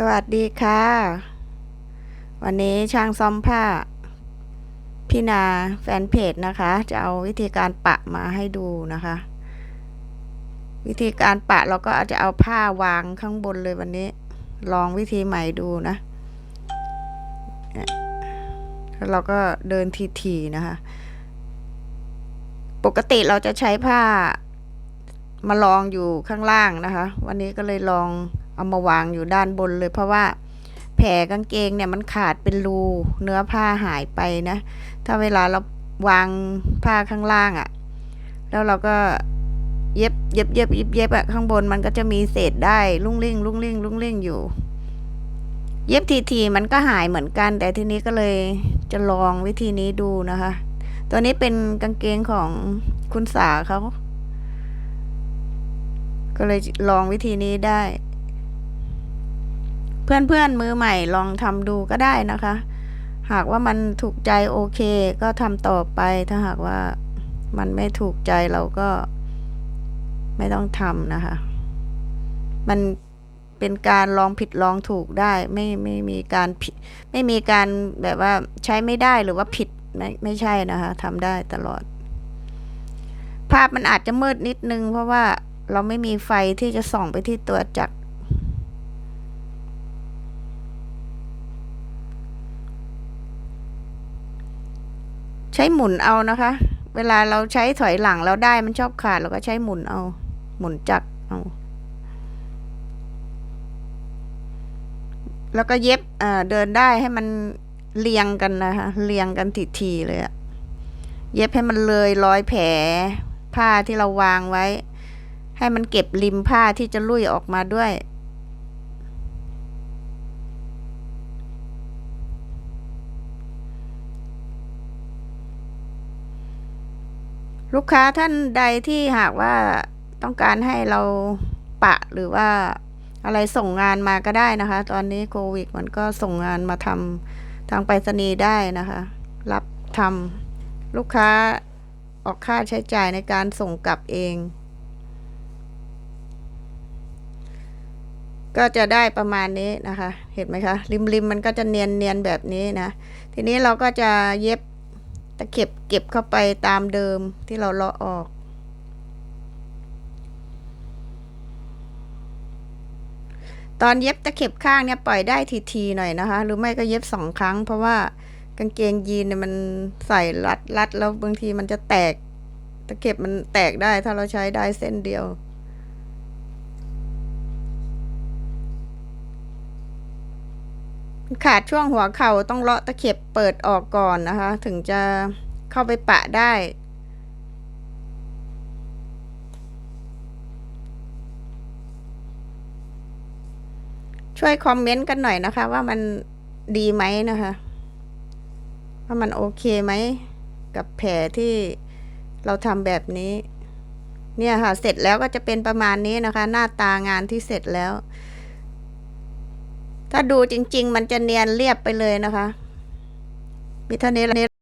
สวัสดีค่ะ วันนี้ช่างซ่อมผ้า พี่นาแฟนเพจนะคะ จะเอาวิธีการปะมาให้ดูนะคะ วิธีการปะเราก็อาจจะเอาผ้าวางข้างบนเลยวันนี้ ลองวิธีใหม่ดูนะแล้วเราก็เดินทีๆนะคะ ปกติเราจะใช้ผ้ามาลองอยู่ข้างล่างนะคะ วันนี้ก็เลยลอง เอามาวางอยู่ด้านบนเลยเพราะว่าแผลกางเกงเนี่ยมันขาดเป็นรูเนื้อผ้าหายไปนะ ถ้าเวลาเราวางผ้าข้างล่างอะ่ะ แล้วเราก็เย็บเย็บเย็บเย็บเย็บอะข้างบนมันก็จะมีเศษได้ลุ่งลิ่งลุ่งลิ่งลุ่งลิ่งอยู่ เย็บทีทีมันก็หายเหมือนกัน แต่ทีนี้ก็เลยจะลองวิธีนี้ดูนะคะ ตัวนี้เป็นกางเกงของคุณสาเขาก็เลยลองวิธีนี้ได้ เพื่อนๆมือใหม่ลองทำดูก็ได้นะคะ หากว่ามันถูกใจโอเคก็ทำต่อไปถ้าหากว่ามันไม่ถูกใจเราก็ไม่ต้องทำนะคะ มันเป็นการลองผิดลองถูกได้ไม่ไม่มีการผิด ไม่มีการแบบว่าใช้ไม่ได้หรือว่าผิดไม่ไม่ใช่นะคะทำได้ตลอด ภาพมันอาจจะมืดนิดนึง เพราะว่าเราไม่มีไฟที่จะส่องไปที่ตัวจักร ใช้หมุนเอานะคะ เวลาเราใช้ถอยหลังเราได้มันชอบขาดเราก็ใช้หมุนเอา หมุนจักรเอาแล้วก็เย็บเดินได้ให้มันเรียงกันนะคะเรียงกันทีๆเลยอะเย็บให้มันเลยรอยแผลผ้าที่เราวางไว้ ให้มันเก็บริมผ้าที่จะลุยออกมาด้วย ลูกค้าท่านใดที่หากว่าต้องการให้เราปะหรือว่าอะไรส่งงานมาก็ได้นะคะ ตอนนี้โควิดมันก็ส่งงานมาทำทางไปรษณีย์ได้นะคะ รับทำลูกค้าออกค่าใช้จ่ายในการส่งกลับเอง ก็จะได้ประมาณนี้นะคะ เห็นไหมคะ ริมริมๆมันก็จะเนียนเนียนๆแบบนี้นะ ทีนี้เราก็จะเย็บ ตะเข็บเก็บเข้าไปตามเดิมที่เราเลาะออก ตอนเย็บตะเข็บข้างเนี่ยปล่อยได้ทีๆหน่อยนะคะ หรือไม่ก็เย็บสองครั้ง เพราะว่ากางเกงยีนเนี่ยมันใส่รัดรัดแล้วบางทีมันจะแตก ตะเข็บมันแตกได้ถ้าเราใช้ได้เส้นเดียว ขาดช่วงหัวเข่าต้องเลาะตะเข็บเปิดออกก่อนนะคะ ถึงจะเข้าไปปะได้ ช่วยคอมเมนต์กันหน่อยนะคะ ว่ามันดีไหมนะคะ ว่ามันโอเคไหม กับแผลที่เราทำแบบนี้ เนี่ยค่ะ เสร็จแล้วก็จะเป็นประมาณนี้นะคะ หน้าตางานที่เสร็จแล้ว ถ้าดูจริง ๆ มันจะเนียนเรียบไปเลยนะคะ มีเท่านี้